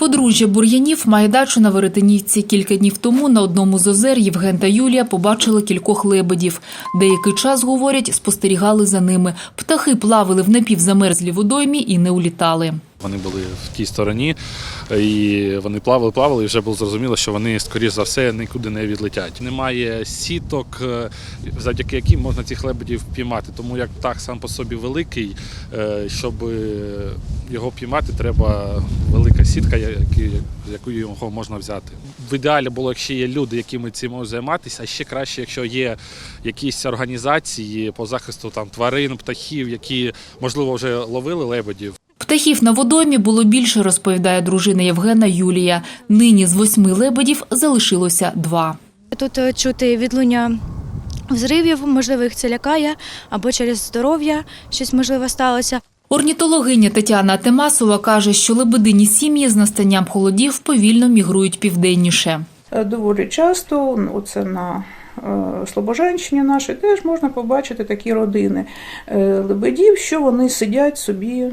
Подружжя Бур'янів має дачу на Веретенівці. Кілька днів тому на одному з озер Євген та Юлія побачили кількох лебедів. Деякий час, говорять, спостерігали за ними. Птахи плавали в напівзамерзлій водоймі і не улітали. Вони були в тій стороні, і вони плавали, плавали, і вже було зрозуміло, що вони, скоріш за все, нікуди не відлетять. Немає сіток, е, завдяки яким можна цих лебедів піймати. Тому як птах сам по собі великий, е, щоб його піймати, треба велика сітка, яку його можна взяти. В ідеалі було, якщо є люди, якими цим можуть займатися, а ще краще, якщо є якісь організації по захисту там тварин, птахів, які можливо вже ловили лебедів. Птахів на водоймі було більше, розповідає дружина Євгена Юлія. Нині з восьми лебедів залишилося два. Тут е, чути відлуння взривів, можливо, їх це лякає, або через здоров'я щось можливо сталося. Орнітологиня Тетяна Темасова каже, що лебедині сім'ї з настанням холодів повільно мігрують південніше. Е, Доволі часто, ну, оце на е, Слобожанщині нашій, теж можна побачити такі родини е, лебедів, що вони сидять собі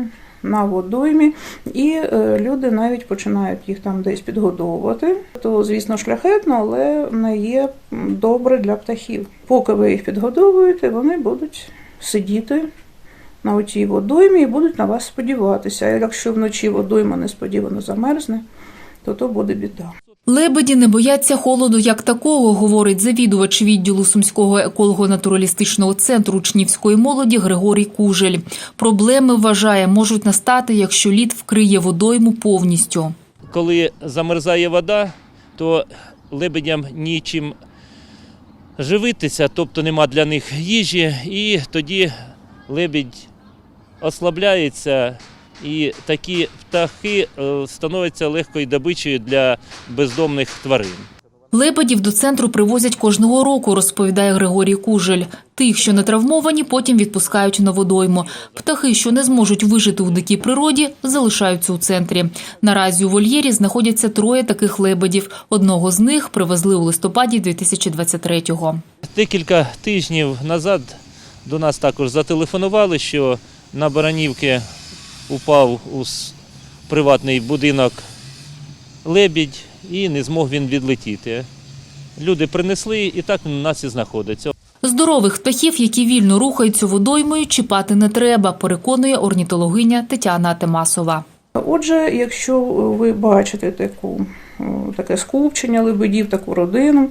на водоймі, і люди навіть починають їх там десь підгодовувати. То, звісно, шляхетно, але не є добре для птахів. Поки ви їх підгодовуєте, вони будуть сидіти на отій водоймі і будуть на вас сподіватися. А якщо вночі водойма несподівано замерзне, то то буде біда. Лебеді не бояться холоду як такого, говорить завідувач відділу Сумського еколого-натуралістичного центру учнівської молоді Григорій Кужель. Проблеми, вважає, можуть настати, якщо лід вкриє водойму повністю. коли замерзає вода, то лебедям нічим живитися, тобто нема для них їжі, і тоді лебідь ослабляється, і такі птахи е, становляться легкою добичею для бездомних тварин. Лебедів до центру привозять кожного року, розповідає Григорій Кужель. Тих, що не травмовані, потім відпускають на водойму. Птахи, що не зможуть вижити у дикій природі, залишаються у центрі. Наразі у вольєрі знаходяться троє таких лебедів. Одного з них привезли у листопаді 2023-го. Декілька тижнів назад до нас також зателефонували, що на Баранівки упав у приватний будинок лебідь і не змог він відлетіти. Люди принесли і так він у нас і знаходиться. Здорових птахів, які вільно рухаються водоймою, чіпати не треба, переконує орнітологиня Тетяна Темасова. Отже, якщо ви бачите таку, таке скупчення лебедів, таку родину,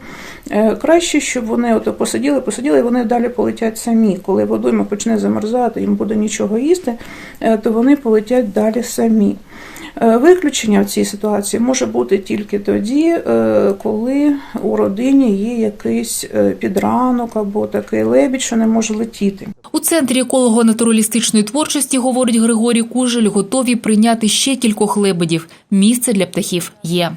е, краще, щоб вони ото посиділи, посиділи, і вони далі полетять самі. Коли водойма почне замерзати, їм буде нічого їсти, е, то вони полетять далі самі. Е, Виключення в цій ситуації може бути тільки тоді, коли у родині є якийсь підранок або такий лебідь, що не може летіти. У центрі еколого-натуралістичної творчості, говорить Григорій Кужель, готові прийняти ще кількох лебедів. Місце для птахів є.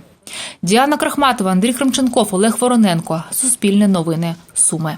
Діана Крахматова, Андрій Кремченков, Олег Вороненко. Суспільне новини. Суми.